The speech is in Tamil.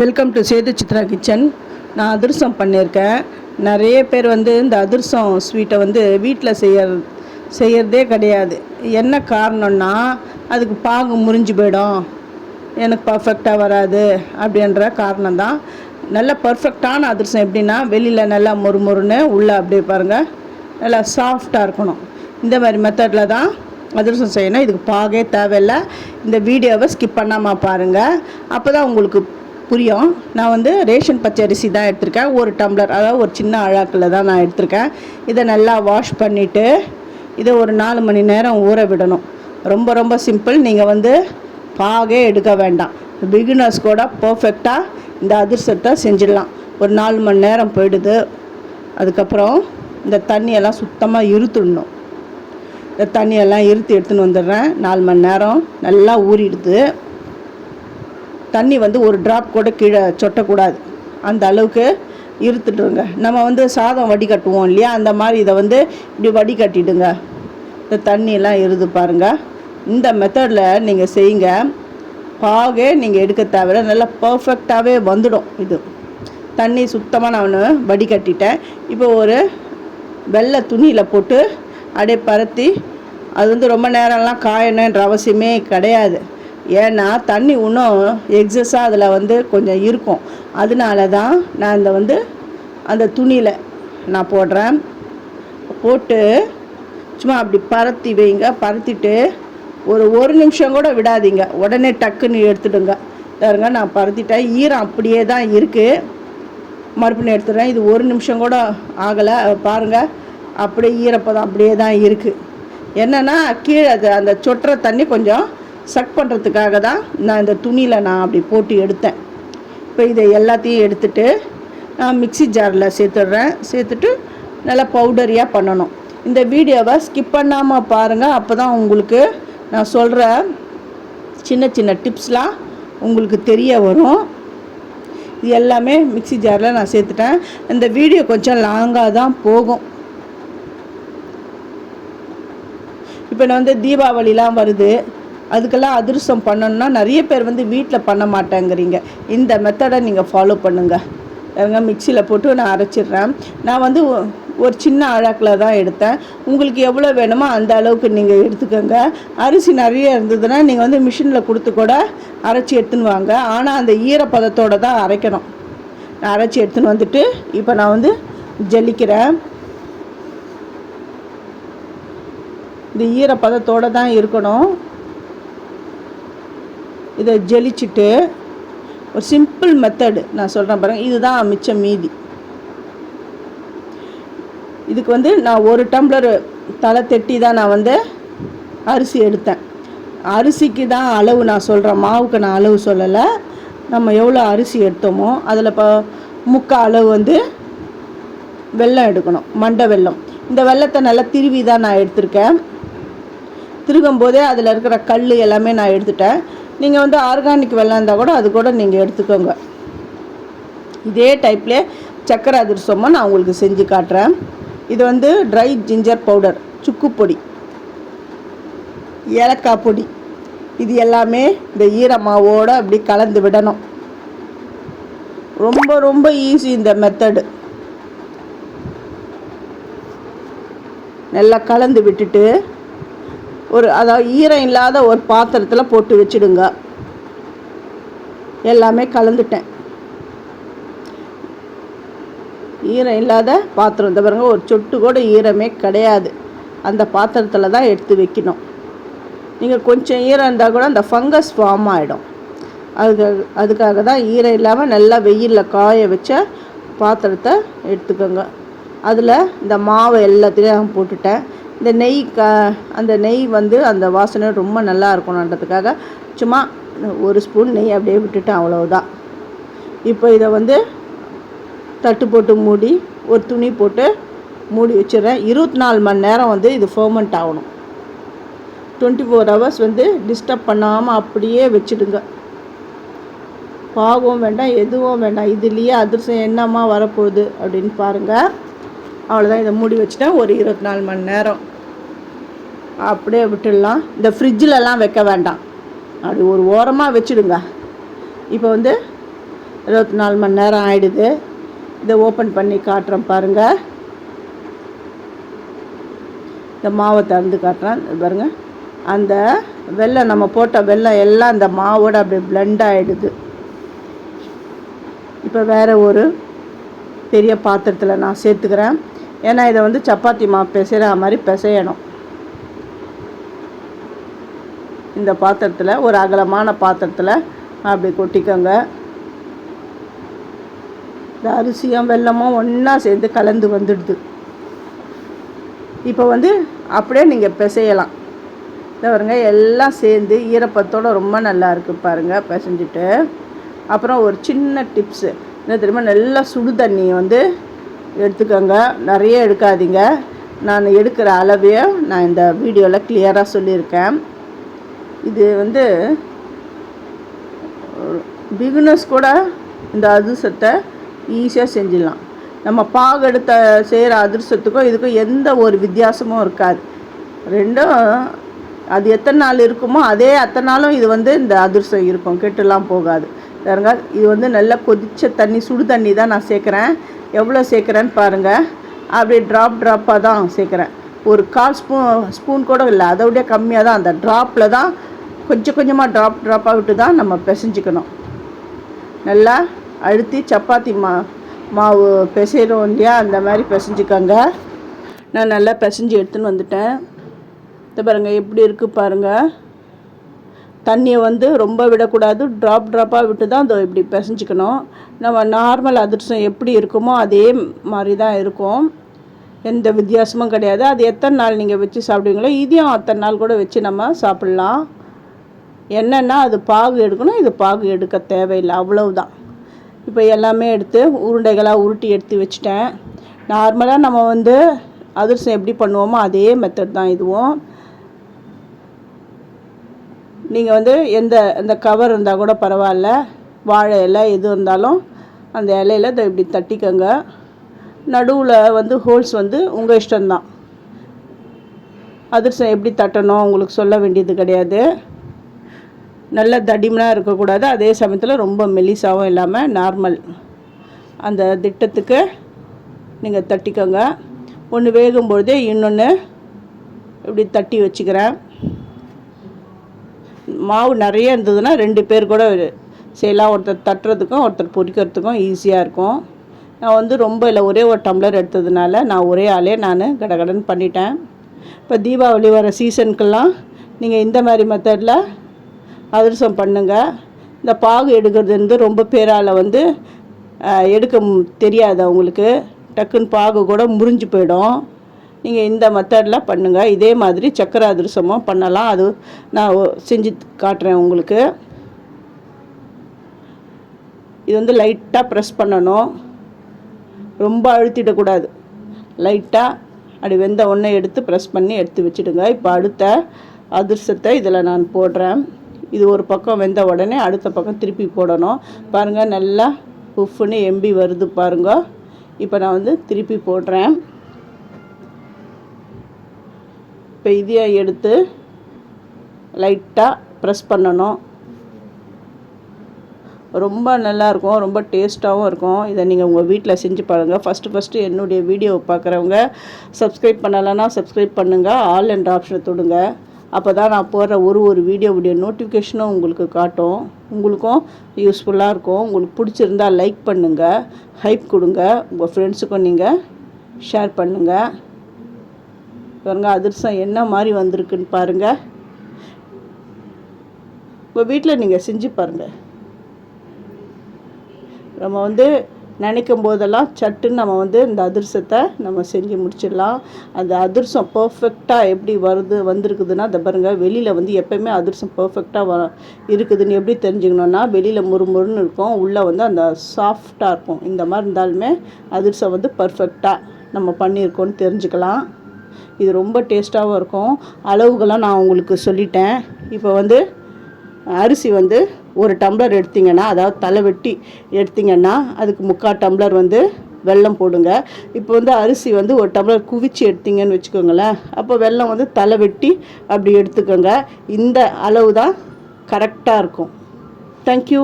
Welcome to Sethu Chitra kitchen நான் அதிரசம் பண்ணியிருக்கேன். நிறைய பேர் வந்து இந்த அதிரசம் ஸ்வீட்டை வந்து வீட்டில் செய்ய செய்யறதே கிடையாது. என்ன காரணம்னா அதுக்கு பாகு முறிஞ்சு போயிடும். எனக்கு பர்ஃபெக்டாக வராது அப்படின்ற காரணம் தான். நல்ல பர்ஃபெக்டான அதிரசம் எப்படின்னா வெளியில் நல்லா மொறு மொறுன்னு உள்ளே அப்படியே பாருங்கள் நல்லா சாஃப்டாக இருக்கணும். இந்த மாதிரி மெத்தடில் தான் அதிரசம் செய்யணும். இதுக்கு பாகே தேவையில்லை. இந்த வீடியோவை ஸ்கிப் பண்ணாமல் பாருங்கள் அப்போ தான் உங்களுக்கு புரியும். நான் வந்து ரேஷன் பச்சரிசி தான் எடுத்திருக்கேன். ஒரு டம்ளர் அதாவது ஒரு சின்ன அழாக்கில் தான் நான் எடுத்திருக்கேன். இதை நல்லா வாஷ் பண்ணிவிட்டு இதை ஒரு நாலு மணி நேரம் ஊற விடணும். ரொம்ப ரொம்ப சிம்பிள் நீங்கள் வந்து பாகே எடுக்க வேண்டாம். பிகினர்ஸ் கூட பர்ஃபெக்டாக இந்த அதிர்சத்தை செஞ்சிடலாம். ஒரு நாலு மணி நேரம் போயிடுது. அதுக்கப்புறம் இந்த தண்ணியெல்லாம் சுத்தமாக இருத்துடணும் இந்த தண்ணியெல்லாம் இருத்து எடுத்துன்னு வந்துடுறேன். நாலு மணி நேரம் நல்லா ஊறிடுது. தண்ணி வந்து ஒரு ட்ராப் கூட கீழே சொட்டக்கூடாது. அந்த அளவுக்கு இருத்துட்டுருங்க. நம்ம வந்து சாதம் வடிகட்டுவோம் இல்லையா? அந்த மாதிரி இதை வந்து இப்படி வடிகட்டிடுங்க. இந்த தண்ணியெல்லாம் இருது பாருங்கள் இந்த மெத்தடில் நீங்கள் செய்யுங்க. பாகே நீங்கள் எடுக்க தேவையில்ல. நல்லா பர்ஃபெக்டாகவே வந்துடும் இது. தண்ணி சுத்தமாக நான் வடிகட்டிட்டேன். இப்போ ஒரு வெள்ளை துணியில் போட்டு அப்படியே பரத்தி. அது வந்து ரொம்ப நேரம்லாம் காயணுன்ற அவசியமே கிடையாது. ஏன்னா தண்ணி இன்னும் எக்ஸஸாக அதில் வந்து கொஞ்சம் இருக்கும். அதனால தான் நான் இந்த வந்து அந்த துணியில் நான் போடுறேன். போட்டு சும்மா அப்படி பரத்தி வைங்க. பரத்திட்டு ஒரு ஒரு நிமிஷம் கூட விடாதீங்க. உடனே டக்குன்னு எடுத்துடுங்க. பாருங்க நான் பரத்திட்டேன். ஈரம் அப்படியே தான் இருக்குது மறுபடியும் எடுத்துடுறேன். இது ஒரு நிமிஷம் கூட ஆகலை. பாருங்கள் அப்படியே ஈரப்பதம் அப்படியே தான் இருக்குது என்னென்னா கீழே அது அந்த சொட்டுற தண்ணி கொஞ்சம் சக் பண்ணுறதுக்காக தான் நான் இந்த துணியில் நான் அப்படி போட்டு எடுத்தேன். இப்போ இதை எல்லாத்தையும் எடுத்துட்டு நான் மிக்ஸி ஜாரில் சேர்த்துடுறேன். சேர்த்துட்டு நல்லா பவுடரியாக பண்ணணும். இந்த வீடியோவை ஸ்கிப் பண்ணாமல் பாருங்கள் அப்போ தான் உங்களுக்கு நான் சொல்கிற சின்ன சின்ன டிப்ஸ்லாம் உங்களுக்கு தெரிய வரும். இது எல்லாமே மிக்ஸி ஜாரில் நான் சேர்த்துட்டேன். இந்த வீடியோ கொஞ்சம் லாங்காக தான் போகும். இப்போ நான் வந்து தீபாவளிலாம் வருது. அதுக்கெல்லாம் அதிரசம் பண்ணணும்னா நிறைய பேர் வந்து வீட்டில் பண்ண மாட்டேங்கிறீங்க. இந்த மெத்தடை நீங்கள் ஃபாலோ பண்ணுங்கள் பாருங்க மிக்சியில் போட்டு நான் அரைச்சிடுறேன். நான் வந்து ஒ- ஒரு சின்ன அழாக்கில் தான் எடுத்தேன். உங்களுக்கு எவ்வளோ வேணுமோ அந்த அளவுக்கு நீங்கள் எடுத்துக்கோங்க. அரிசி நிறைய இருந்ததுன்னா நீங்கள் வந்து மிஷினில் கொடுத்து கூட அரைச்சி எடுத்துன்னு வாங்க. ஆனால் அந்த ஈரப்பதத்தோடு தான் அரைக்கணும். நான் அரைச்சி எடுத்துன்னு வந்துட்டு இப்போ நான் வந்து ஜல்லிக்கிறேன். இந்த ஈரப்பதத்தோடு தான் இருக்கணும். இதை ஜெலிச்சுட்டு ஒரு சிம்பிள் மெத்தடு நான் சொல்கிறேன் பாருங்கள் இதுதான் மிச்சம் மீதி. இதுக்கு வந்து நான் ஒரு டம்ளர் தலை தட்டி தான் நான் வந்து அரிசி எடுத்தேன். அரிசிக்கு தான் அளவு நான் சொல்கிறேன் மாவுக்கு நான் அளவு சொல்லலை. நம்ம எவ்வளோ அரிசி எடுத்தோமோ அதில் இப்போ முக்கால் அளவு வந்து வெல்லம் எடுக்கணும். மண்டை வெல்லம். இந்த வெல்லத்தை நல்லா திருவி தான் நான் எடுத்திருக்கேன். திருகும்போதே அதில் இருக்கிற கல் எல்லாமே நான் எடுத்துட்டேன். நீங்கள் வந்து ஆர்கானிக் வெள்ளம் இருந்தால் கூட அது கூட நீங்கள் எடுத்துக்கோங்க. இதே டைப்லேயே சக்கரை அதிரசமும் நான் உங்களுக்கு செஞ்சு காட்டுறேன். இது வந்து ட்ரை ஜிஞ்சர் பவுடர் சுக்கு பொடி ஏலக்காய் பொடி. இது எல்லாமே இந்த ஈரமாவோடு அப்படி கலந்து விடணும். ரொம்ப ரொம்ப ஈஸி இந்த மெத்தடு நல்லா கலந்து விட்டுட்டு ஒரு அதாவது ஈரம் இல்லாத ஒரு பாத்திரத்தில் போட்டு வச்சிடுங்க. எல்லாமே கலந்துட்டேன். ஈரம் இல்லாத பாத்திரம். இந்த பாருங்க ஒரு சொட்டு கூட ஈரமே கிடையாது. அந்த பாத்திரத்தில் தான் எடுத்து வைக்கணும். நீங்கள் கொஞ்சம் ஈரம் இருந்தால் கூட அந்த ஃபங்கஸ் ஃபார்ம் ஆகிடும் அதுக்காக அதுக்காக தான் ஈரம் இல்லாமல் நல்லா வெயிலில் காய வச்ச பாத்திரத்தை எடுத்துக்கோங்க. அதில் இந்த மாவை எல்லாத்தையும் போட்டுட்டேன். இந்த நெய் க அந்த நெய் வந்து அந்த வாசனை ரொம்ப நல்லா இருக்கணுன்றதுக்காக சும்மா ஒரு ஸ்பூன் நெய் அப்படியே விட்டுட்டேன் அவ்வளவுதான். இப்போ இதை வந்து தட்டு போட்டு மூடி ஒரு துணி போட்டு மூடி வச்சிடுறேன். இருபத்தி நாலு மணி நேரம் வந்து இது ஃபர்மெண்ட் ஆகணும். டுவெண்ட்டி ஃபோர் ஹவர்ஸ் வந்து டிஸ்டர்ப் பண்ணாமல் அப்படியே வச்சுடுங்க. பாகவும் வேண்டாம் எதுவும் வேண்டாம். இதுலேயே அதிர்ஷ்டம் என்னம்மா வரப்போகுது அப்படின்னு பாருங்கள் அவ்வளோதான் இதை மூடி வச்சுட்டேன். ஒரு இருபத்தி நாலு மணி நேரம். அப்படியே விட்டுடலாம். இந்த ஃப்ரிட்ஜிலலாம் வைக்க வேண்டாம். அப்படி ஒரு ஓரமாக வச்சுடுங்க. இப்போ வந்து இருபத்தி நாலு மணி நேரம் ஆயிடுது. இதை ஓப்பன் பண்ணி காட்டுறேன் பாருங்கள் இந்த மாவை திறந்து காட்டுறேன். பாருங்கள் அந்த வெள்ளம் நம்ம போட்ட வெள்ளம் எல்லாம் அந்த மாவோட அப்படியே பிளெண்ட் ஆகிடுது இப்போ வேறு ஒரு பெரிய பாத்திரத்தில் நான் சேர்த்துக்கிறேன். ஏன்னா இதை வந்து சப்பாத்தி மாவு பிசைகிற மாதிரி பிசையணும். இந்த பாத்திரத்தில் ஒரு அகலமான பாத்திரத்தில் அப்படி கொட்டிக்கோங்க. இந்த அரிசியும் வெல்லமும் ஒன்றா சேர்ந்து கலந்து வந்துடுது. இப்போ வந்து அப்படியே நீங்கள் பிசையலாம். இதை பாருங்க எல்லாம் சேர்ந்து ஈரப்பத்தோட ரொம்ப நல்லா இருக்குது பாருங்கள் பிசைஞ்சிட்டு. அப்புறம் ஒரு சின்ன டிப்ஸு என்ன தெரியுமா நல்லா சுடு தண்ணி வந்து எடுத்துக்கோங்க. நிறைய எடுக்காதீங்க. நான் எடுக்கிற அளவையும் நான் இந்த வீடியோவில் கிளியராக சொல்லியிருக்கேன். இது வந்து பிகினர்ஸ் கூட இந்த அதிர்சத்தை ஈஸியாக செஞ்சிடலாம். நம்ம பாகெடுத்த செய்கிற அதிர்சத்துக்கும் இதுக்கும் எந்த ஒரு வித்தியாசமும் இருக்காது. ரெண்டும் அது எத்தனை நாள் இருக்குமோ அதே அத்தனை நாளும் இது வந்து இந்த அதிர்சம் இருக்கும். கெட்டுலாம் போகாது. பாருங்க இது வந்து நல்லா கொதிச்ச தண்ணி சுடு தண்ணி தான் நான் சேர்க்குறேன். எவ்வளோ சேர்க்குறேன்னு பாருங்கள் அப்படியே ட்ராப் ட்ராப்பாக தான் சேர்க்குறேன். ஒரு கால் ஸ்பூன் ஸ்பூன் கூட இல்லை அதை விட கம்மியாக தான். அந்த ட்ராப்பில் தான் கொஞ்சம் கொஞ்சமாக ட்ராப் ட்ராப்பாக விட்டு தான் நம்ம பிசைஞ்சிக்கணும். நல்லா அழுத்தி சப்பாத்தி மா மாவு பிசைகிறோம் இல்லையா? அந்த மாதிரி பிசைஞ்சிக்கோங்க. நான் நல்லா பிசைஞ்சு எடுத்துன்னு வந்துட்டேன். இந்த பாருங்கள் எப்படி இருக்குது பாருங்கள் தண்ணியை வந்து ரொம்ப விடக்கூடாது. ட்ராப் ட்ராப்பாக விட்டு தான் அதை இப்படி பிசைஞ்சிக்கணும். நம்ம நார்மல் அதிர்சம் எப்படி இருக்குமோ அதே மாதிரி தான் இருக்கும். எந்த வித்தியாசமும் கிடையாது. அது எத்தனை நாள் நீங்கள் வச்சு சாப்பிடுவீங்களோ இதையும் அத்தனை நாள் கூட வச்சு நம்ம சாப்பிட்லாம். என்னென்னா அது பாகு எடுக்கணும் இது பாகு எடுக்க தேவையில்லை அவ்வளவுதான். இப்போ எல்லாமே எடுத்து உருண்டைகளாக உருட்டி எடுத்து வச்சுட்டேன். நார்மலாக நம்ம வந்து அதிரசம் எப்படி பண்ணுவோமோ அதே மெத்தட் தான் இதுவும். நீங்கள் வந்து எந்த இந்த கவர் இருந்தால் கூட பரவாயில்ல வாழை இலை எது இருந்தாலும் அந்த இலையில இதை இப்படி தட்டிக்கோங்க. நடுவில் வந்து ஹோல்ஸ் வந்து உங்கள் இஷ்டம்தான். அதிரசம் எப்படி தட்டணும் உங்களுக்கு சொல்ல வேண்டியது கிடையாது. நல்ல தடிமனாக இருக்கக்கூடாது. அதே சமயத்தில் ரொம்ப மெலிசாகவும் இல்லாமல் நார்மல். அந்த திட்டத்துக்கு நீங்கள் தட்டிக்கோங்க. ஒன்று வேகும்பொழுதே இன்னொன்று இப்படி தட்டி வச்சுக்கிறேன். மாவு நிறைய இருந்ததுன்னா ரெண்டு பேர் கூட செய்யலாம். ஒருத்தர் தட்டுறதுக்கும் ஒருத்தர் பொரிக்கிறதுக்கும் ஈஸியாக இருக்கும். நான் வந்து ரொம்ப இல்லை ஒரே ஒரு டம்ளர் எடுத்ததுனால நான் ஒரே ஆளே நான் கடகடன் பண்ணிட்டேன். இப்போ தீபாவளி வர சீசனுக்கெல்லாம் நீங்கள் இந்த மாதிரி மெத்தடில் அதிரசம் பண்ணுங்கள் இந்த பாகு எடுக்கிறது வந்து ரொம்ப பேரால் வந்து எடுக்க தெரியாது அவங்களுக்கு. டக்குன்னு பாகு கூட முறிஞ்சு போயிடும். நீங்கள் இந்த மெத்தடில் பண்ணுங்கள் இதே மாதிரி சக்கரை அதிரசமும் பண்ணலாம். அது நான் செஞ்சு காட்டுறேன் உங்களுக்கு. இது வந்து லைட்டாக ப்ரெஸ் பண்ணணும். ரொம்ப அழுத்திடக்கூடாது. லைட்டாக அப்படி வெந்த ஒன்றை எடுத்து ப்ரெஸ் பண்ணி எடுத்து வச்சுடுங்க. இப்போ அடுத்த அதிர்சத்தை இதில் நான் போடுறேன். இது ஒரு பக்கம் வெந்த உடனே அடுத்த பக்கம் திருப்பி போடணும். பாருங்கள் நல்லா உஃப்னு எம்பி வருது பாருங்க. இப்போ நான் வந்து திருப்பி போடுறேன். இப்போ இதையாக எடுத்து லைட்டாக ப்ரெஸ் பண்ணணும். ரொம்ப நல்லாயிருக்கும் ரொம்ப டேஸ்ட்டாகவும் இருக்கும். இதை நீங்கள் உங்கள் வீட்டில் செஞ்சு பாருங்கள் ஃபஸ்ட்டு ஃபஸ்ட்டு என்னுடைய வீடியோவை பார்க்குறவங்க சப்ஸ்கிரைப் பண்ணலைன்னா சப்ஸ்கிரைப் பண்ணுங்கள் ஆல் என்ற ஆப்ஷனை தொடுங்க. அப்போ தான் நான் போடுற ஒரு ஒரு வீடியோவுடைய நோட்டிஃபிகேஷனும் உங்களுக்கு காட்டும். உங்களுக்கும் யூஸ்ஃபுல்லாக இருக்கும். உங்களுக்கு பிடிச்சிருந்தா லைக் பண்ணுங்கள் ஹைப் கொடுங்க உங்கள் ஃப்ரெண்ட்ஸுக்கும் நீங்கள் ஷேர் பண்ணுங்கள் பாருங்க அதிர்சம் என்ன மாதிரி வந்திருக்குன்னு பாருங்கள் உங்கள் வீட்டில் நீங்கள் செஞ்சு பாருங்கள் நம்ம வந்து நினைக்கும் போதெல்லாம் சட்டுன்னு நம்ம வந்து இந்த அதிர்சத்தை நம்ம செஞ்சு முடிச்சிடலாம். அந்த அதிர்சம் பர்ஃபெக்டாக எப்படி வருது வந்திருக்குதுன்னா அதை பாருங்கள் வெளியில் வந்து எப்போயுமே அதிர்சம் பர்ஃபெக்டாக வ இருக்குதுன்னு எப்படி தெரிஞ்சுக்கணுன்னா வெளியில் முறுமுறுன்னு இருக்கும் உள்ளே வந்து அந்த சாஃப்டாக இருக்கும். இந்த மாதிரி இருந்தாலுமே அதிர்சம் வந்து பர்ஃபெக்டாக நம்ம பண்ணியிருக்கோன்னு தெரிஞ்சுக்கலாம். இது ரொம்ப டேஸ்ட்டாகவும் இருக்கும். அளவுகளாக நான் உங்களுக்கு சொல்லிட்டேன். இப்போ வந்து அரிசி வந்து ஒரு டம்ளர் எடுத்தீங்கன்னா அதாவது தலை வெட்டி எடுத்தீங்கன்னா அதுக்கு முக்கால் டம்ளர் வந்து வெல்லம் போடுங்க. இப்போ வந்து அரிசி வந்து ஒரு டம்ளர் குவிச்சு எடுத்தீங்கன்னு வச்சுக்கோங்களேன். அப்போ வெல்லம் வந்து தலை வெட்டி அப்படி எடுத்துக்கோங்க. இந்த அளவு தான் கரெக்டாக இருக்கும். தேங்க்யூ